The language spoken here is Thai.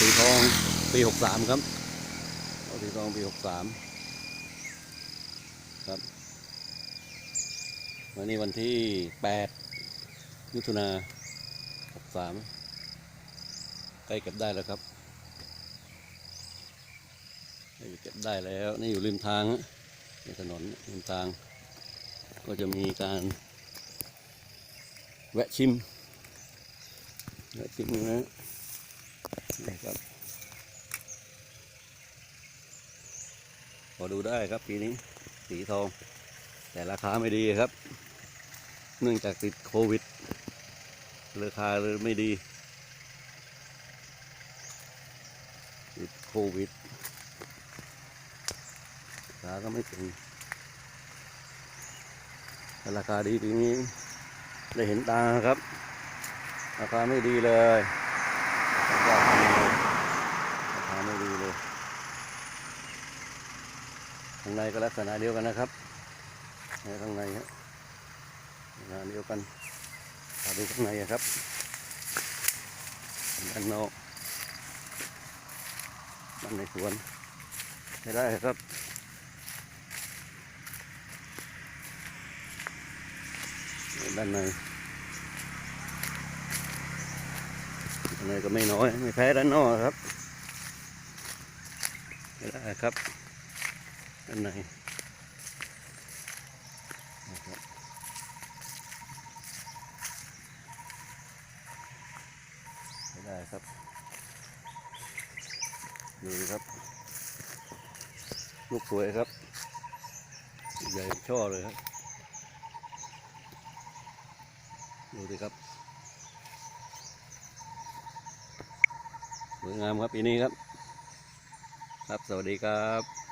ปีทองปีหกสามครับข้าวสีทองปีหกสามครับวันนี้วันที่แปดมิถุนาหกสามใกล้เก็บได้แล้วครับใกล้เก็บได้แล้ว นี่อยู่ริมทางในถนนริมทาง ก็จะมีการแวะชิมแวะชิมนะ นี่ครับพอดูได้ครับปีนี้ สีทอง แต่ราคาไม่ดีครับ เนื่องจากติดโควิด ราคาเลยไม่ดี ติดโควิดราคาก็ไม่ถึงแต่ราคาดีปีนี้ ได้เห็นตาครับ ราคาไม่ดีเลย ราคาไม่ดีราคาไม่ดีเลยข้างในก็ลักษณะเดียวกันนะครับในข้างในฮะลักษณะเดียวกันมาดูข้างในครับด้านนอกด้านในสวนไม่ได้ครับด้านใน นในก็ไม่น้อย ไม่แพ้ด้านนอกครับไม่ได้ครับด้านในนะครับไม่ได้ครับ ดูครับ ลูกสวยครับ ใหญ่ช่อเลยครับ ดูดิครับ วยงามครับปีนี้ครับ ครับสวัสดีครับ